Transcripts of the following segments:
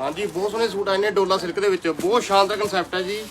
ਹਾਂਜੀ, ਬਹੁਤ ਸੋਹਣੇ ਸੂਟ ਆਏ ਨੇ ਡੋਲਾ ਸਿਲਕ ਦੇ ਵਿੱਚ। ਬਹੁਤ ਸ਼ਾਨਦਾਰ ਕਨਸੈਪਟ ਹੈ ਜੀ।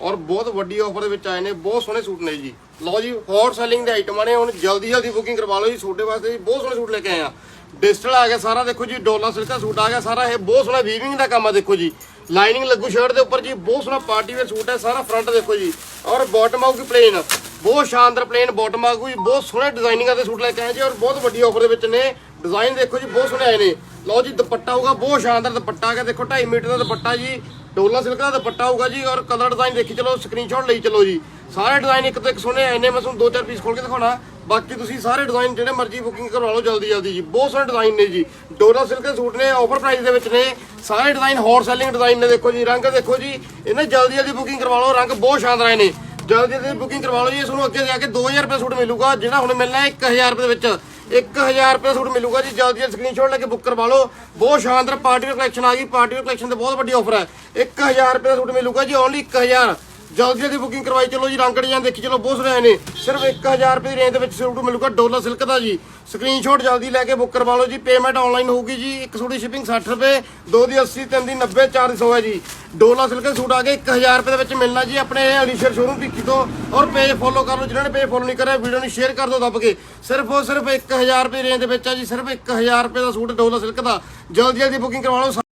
ਔਰ ਬਹੁਤ ਵੱਡੀ ਆਫਰ ਦੇ ਵਿੱਚ ਆਏ ਨੇ। ਬਹੁਤ ਸੋਹਣੇ ਸੂਟ ਨੇ ਜੀ। ਲਓ ਜੀ ਹੌਟ ਸੈਲਿੰਗ ਦੇ ਆਈਟਮਾਂ ਨੇ ਹੁਣ ਜਲਦੀ ਜਲਦੀ ਬੁਕਿੰਗ ਕਰਵਾ ਲਓ ਜੀ ਤੁਹਾਡੇ ਵਾਸਤੇ ਜੀ। ਬਹੁਤ ਸੋਹਣੇ ਸੂਟ ਲੈ ਕੇ ਆਏ ਆ। ਡਿਜੀਟਲ ਆ ਗਿਆ ਸਾਰਾ, ਦੇਖੋ ਜੀ, ਡੋਲਾ ਸਿਲਕ ਦਾ ਸੂਟ ਆ ਗਿਆ ਸਾਰਾ। ਇਹ ਬਹੁਤ ਸੋਹਣਾ ਵੀਵਿੰਗ ਦਾ ਕੰਮ ਆ, ਦੇਖੋ ਜੀ। ਲਾਈਨਿੰਗ ਲੱਗੂ ਸ਼ਰਟ ਦੇ ਉੱਪਰ ਜੀ। ਬਹੁਤ ਸੋਹਣਾ ਪਾਰਟੀ ਵੇਅਰ ਸੂਟ ਹੈ, ਸਾਰਾ ਫਰੰਟ ਦੇਖੋ ਜੀ। ਔਰ ਬਾਟਮ ਆਊਗੀ ਪਲੇਨ ਬਹੁਤ ਸ਼ਾਨਦਾਰ ਪਲੇਨ ਬਾਟਮ ਆਊਗੀ। ਬਹੁਤ ਸੋਹਣੇ ਡਿਜ਼ਾਈਨਿੰਗਾਂ ਦੇ ਸੂਟ ਲੈ ਕੇ ਆਏ ਜੀ। ਔਰ ਬਹੁਤ ਵੱਡੀ ਆਫਰ ਦੇ ਵਿੱਚ ਨੇ। ਡਿਜ਼ਾਈਨ ਦੇਖੋ ਜੀ, ਬਹੁਤ ਸੋਹਣੇ ਆਏ ਨੇ। ਲਓ ਜੀ, ਦੁਪੱਟਾ ਹੋਊਗਾ, ਬਹੁਤ ਸ਼ਾਨਦਾਰ ਦੁਪੱਟਾ ਹੈਗਾ। ਦੇਖੋ 2.5 ਮੀਟਰ ਦਾ ਦੁਪੱਟਾ ਜੀ। ਡੋਲਾ ਸਿਲਕ ਦਾ ਦੁਪੱਟਾ ਹੋਊਗਾ ਜੀ, ਔਰ ਕਲਰ ਡਿਜ਼ਾਈਨ ਦੇਖੀ ਚਲੋ ਸਕਰੀਨਸ਼ਾਟ ਲਈ ਚਲੋ ਜੀ। ਸਾਰੇ ਡਿਜ਼ਾਈਨ ਇੱਕ ਤੋਂ ਇੱਕ ਸੋਹਣੇ ਆਏ ਨੇ, ਮੈਂ ਤੁਹਾਨੂੰ ਦੋ ਚਾਰ ਪੀਸ ਖੋਲ ਕੇ ਦਿਖਾਉਣਾ। ਬਾਕੀ ਤੁਸੀਂ ਸਾਰੇ ਡਿਜ਼ਾਈਨ ਜਿਹੜੇ ਮਰਜ਼ੀ ਬੁਕਿੰਗ ਕਰਵਾ ਲਓ, ਜਲਦੀ ਜਲਦੀ ਜੀ। ਬਹੁਤ ਸੋਹਣੇ ਡਿਜ਼ਾਈਨ ਨੇ ਜੀ। ਡੋਲਾ ਸਿਲਕ ਦੇ ਸੂਟ ਨੇ ਆਫਰ ਪ੍ਰਾਈਸ ਦੇ ਵਿੱਚ ਨੇ। ਸਾਰੇ ਡਿਜ਼ਾਈਨ ਹੌਟ ਸੈਲਿੰਗ ਡਿਜ਼ਾਈਨ ਨੇ, ਦੇਖੋ ਜੀ। ਰੰਗ ਦੇਖੋ ਜੀ, ਇਹਨਾਂ ਜਲਦੀ ਜਲਦੀ ਬੁਕਿੰਗ ਕਰਵਾ ਲਓ। ਰੰਗ ਬਹੁਤ ਸ਼ਾਨਦਾਰ ਆਏ ਨੇ। ਜਲਦੀ ਜਲਦੀ ਬੁਕਿੰਗ ਕਰਵਾ ਲਓ ਜੀ। ਤੁਹਾਨੂੰ ਅੱਗੇ ਜਾ ਕੇ 2000 ਰੁਪਏ ਸੂਟ ਮਿਲੂਗਾ, ਜਿਹੜਾ ਹੁਣ ਮਿਲਣਾ ਹੈ 1000 ਰੁਪਏ ਦੇ ਵਿੱਚ। 1000 ਰੁਪਏ ਸੂਟ ਮਿਲੂਗਾ ਜੀ, ਜਲਦੀ ਜਲਦੀ ਸਕਰੀਨਸ਼ਾਟ ਲੈ ਕੇ ਬੁੱਕ ਕਰਵਾ ਲਓ। ਬਹੁਤ ਸ਼ਾਨਦਾਰ ਪਾਰਟੀ ਵੇਅਰ ਕਲੈਕਸ਼ਨ ਆ ਗਈ ਪਾਰਟੀ ਵੇਅਰ ਕਲੈਕਸ਼ਨ ਤੇ ਬਹੁਤ ਵੱਡੀ ਆਫਰ ਹੈ। 1000 ਰੁਪਏ ਦਾ ਸੂਟ ਮਿਲੂਗਾ ਜੀ ਓਨਲੀ 1000 ਜਲਦੀ ਜਲਦੀ ਬੁਕਿੰਗ ਕਰਵਾਈ, ਚਲੋ ਜੀ ਰੰਗੜੀਆਂ ਦੇਖੀ, ਚਲੋ ਬਹੁਤ ਸਾਰੇ ਨੇ। ਸਿਰਫ 1000 ਰੁਪਏ ਦੀ ਰੇਂਜ ਦੇ ਵਿੱਚ ਸੂਟ ਮਿਲੂਗਾ, ਡੋਲਾ ਸਿਲਕ ਦਾ ਜੀ। ਸਕਰੀਨਸ਼ਾਟ ਜਲਦੀ ਲੈ ਕੇ ਬੁੱਕ ਕਰਵਾ ਲਓ ਜੀ ਪੇਮੈਂਟ ਆਨਲਾਈਨ ਹੋਊਗੀ ਜੀ, ਇੱਕ ਸੂਟ ਦੀ ਸ਼ਿਪਿੰਗ 60 ਰੁਪਏ, ਦੋ ਦੀ 80 ਤਿੰਨ ਦੀ 90 ਚਾਰ ਦੀ 100 ਹੈ ਜੀ। ਡੋਲਾ ਸਿਲਕ ਸੂਟ ਆ ਗਏ 1000 ਰੁਪਏ ਦੇ ਵਿੱਚ ਮਿਲਣਾ ਜੀ, ਆਪਣੇ ਅਲੀਸ਼ਰ ਸ਼ੋਰੂਮ ਭਿੱਖੀ ਤੋਂ। ਔਰ ਪੇਜ ਫੋਲੋ ਕਰ ਲਓ, ਜਿਨ੍ਹਾਂ ਨੇ ਪੇਜ ਫੋਲੋ ਨਹੀਂ ਕਰਿਆ ਵੀਡੀਓ ਨੂੰ ਸ਼ੇਅਰ ਕਰ ਦਿਓ ਦੱਬ ਕੇ। ਸਿਰਫ ਉਹ, ਸਿਰਫ 1000 ਰੁਪਏ ਰੇਂਜ ਦੇ ਵਿੱਚ ਆ ਜੀ, ਸਿਰਫ 1000 ਰੁਪਏ ਦਾ ਸੂਟ ਡੋਲਾ ਸਿਲਕ ਦਾ। ਜਲਦੀ ਜਲਦੀ ਬੁਕਿੰਗ ਕਰਵਾ ਲਓ